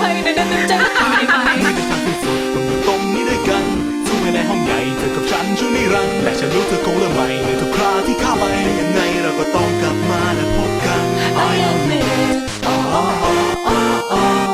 ให้ในนั้นในใจตายไปไม่เป็นทางที่สุดต้องอยู่ตรงนี้ด้วยกันสู้ภายในห้องใหญ่เธอกับฉันช่วยนิรันดร์และฉันรู้เธอคงเริ่มใหม่ในทุกคราที่ข้าไปยังไงเราก็ต้องกลับมาและพบกัน I admit oh oh oh oh oh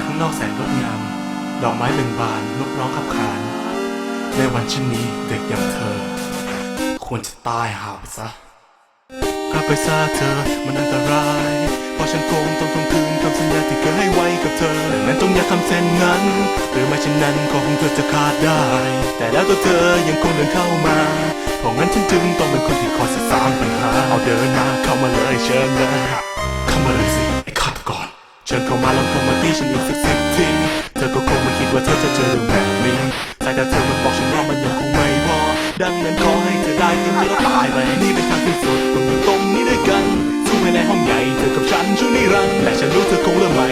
ศข้างนอกแสนงดงาม ดอกไม้เบ่งบานนกร้องขับขาน ในวันเช่นนี้เด็กอย่างเธอ ควรจะตายหาไปซะกลับไปซะเธอมันอันตราย เพราะฉันคงต้องทวงคืนคำสัญญาที่เคยให้ไว้กับเธอดังนั้นต้องอย่าทำเช่นนั้น หรือไม่เช่นนั้นก็คงเธอจะขาดได้ แต่แล้วตัวเธอยังคงเดินเข้ามา เพราะงั้นฉันจึงต้องเป็นคนที่คอยสะสางปัญหาเอาเดินมาเข้ามาเลยเชิญเลย ฉันอีกสักสิบทีเธอก็คงไม่คิดว่าเธอจะเจอเรื่องแบบนี้ แต่ถ้าเธอมันบอกฉันว่ามันยังคงไม่พอดังนั้นขอให้เธอได้เต็มที่แล้วตายไปนี่เป็นทางที่สุดต้องอยู่ตรงนี้ด้วยกันสู้ภายในห้องใหญ่เธอกับฉันช่วยนิรันดร์และฉันรู้เธอคงเริ่มใหม่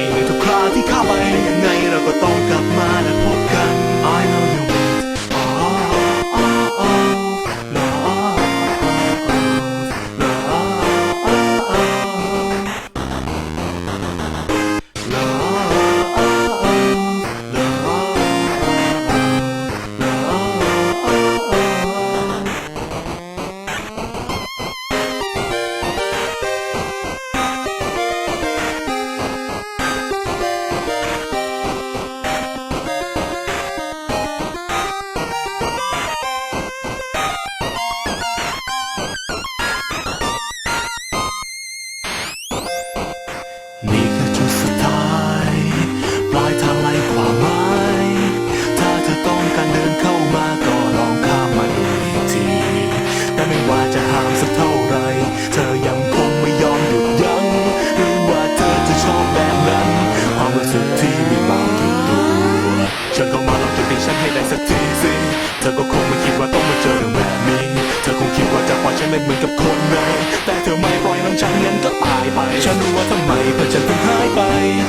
เล่นเหมือนกับคนเลยแต่เธอไม่ปล่อยน้องฉันงั้นก็ตายไป ฉันรู้ว่าทำไมเพราะฉันถึงหายไป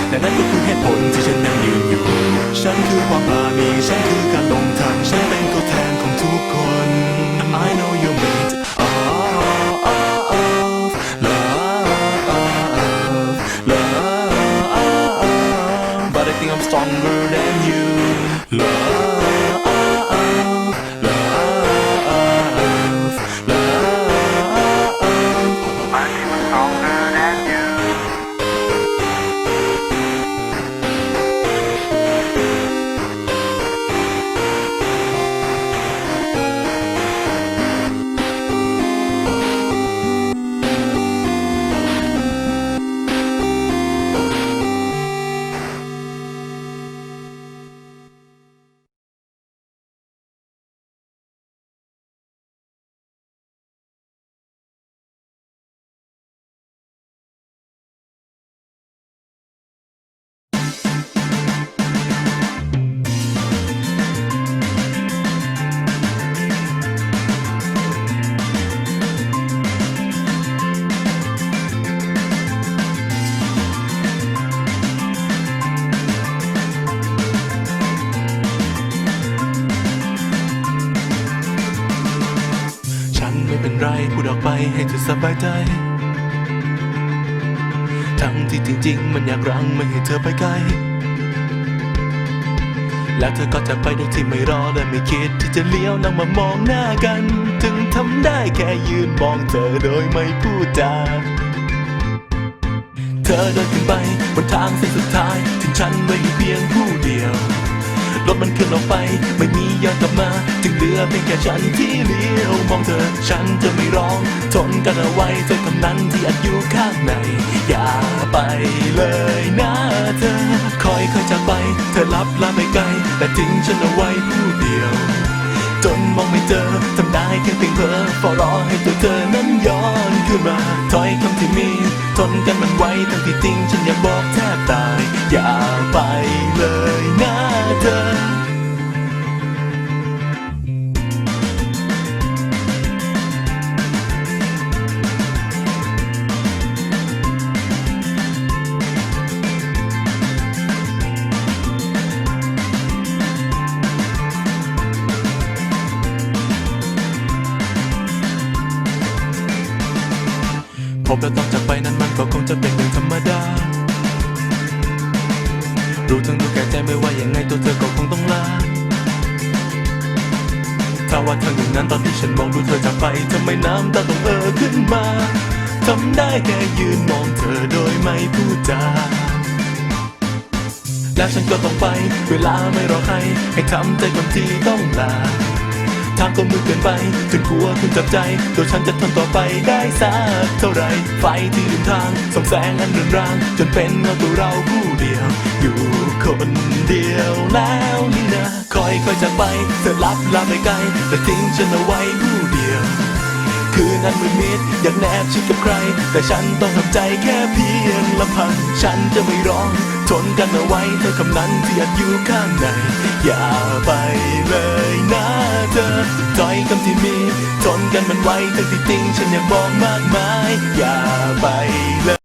และนั่นก็คือเหตุผลที่ฉัน ออกไปให้เธอสบายใจ ทั้งที่จริง ๆ มันอยากรั้งไม่ให้เธอไปไกล แล้วเธอก็จะไปโดยที่ไม่รอและไม่คิดที่จะเลี้ยวนั่งมามองหน้ากัน ถึงทำได้แค่ยืนมองเธอโดยไม่พูดจาเธอเดินขึ้นไปบนทางเส้นสุดท้ายทิ้งฉันไว้เพียงผู้เดียวรถมันขึ้นออกไป ไม่มีย้อนกลับมา จึงเหลือเพียงแค่ฉันที่เลี้ยว มองเธอ ฉันจะไม่ร้อง ทนกันเอาไว้เธอคำนั้นที่อัดอยู่ข้างใน อย่าไปเลยนะเธอ คอยคอยจากไป เธอลับลาไปไกล แต่ทิ้งฉันเอาไว้ผู้เดียว จนมองไม่เจอ ทำได้แค่เพียงเพ้อเฝ้ารอให้ตัวเธอนั้นย้อนขึ้นมา ถอยคำที่มี ทนกันมันไว้ทั้งที่จริงฉันอยากบอกแทบตาย อย่าไปเลยนะเธอ บแล้วต้องจากไปนั้นมันก็คงจะเป็นเรื่องธรรมดา รู้ทั้งรู้แก่ใจไม่ว่ายังไงตัวเธอก็คงต้องลา ถ้าว่าเธออย่างนั้นตอนที่ฉันมองดูเธอจากไปทำไมน้ำตาต้องเอ่อขึ้นมาทำได้แค่ยืนมองเธอโดยไม่พูดจาแล้วฉันก็ต้องไป เวลาไม่รอใคร ให้ทำใจก่อนที่ต้องลา ทางก็มืดเกินไปจนกลัวคุณจับใจตัวฉันจะทนต่อไปได้สักเท่าไร ไฟที่ริมทางส่องแสงอันรุนแรงจนเป็นเงาตัวเราผู้เดียว อยู่คนเดียวแล้วนี่นะคอยคอยจากไปเธอลับลาไปไกลแต่ทิ้งฉันเอาไว้ผู้ คืนนั้นมืดมิดอยากแนบชิดกับใคร แต่ฉันต้องทำใจแค่เพียงลำพัง ฉันจะไม่ร้อง ทนกันเอาไว้เธอคำนั้นที่อัดอยู่ข้างใน อย่าไปเลยนะเธอถอยคำที่มีทนกันมันไว้ทั้งที่จริงฉันอยากบอกมากมาย อย่าไปเลย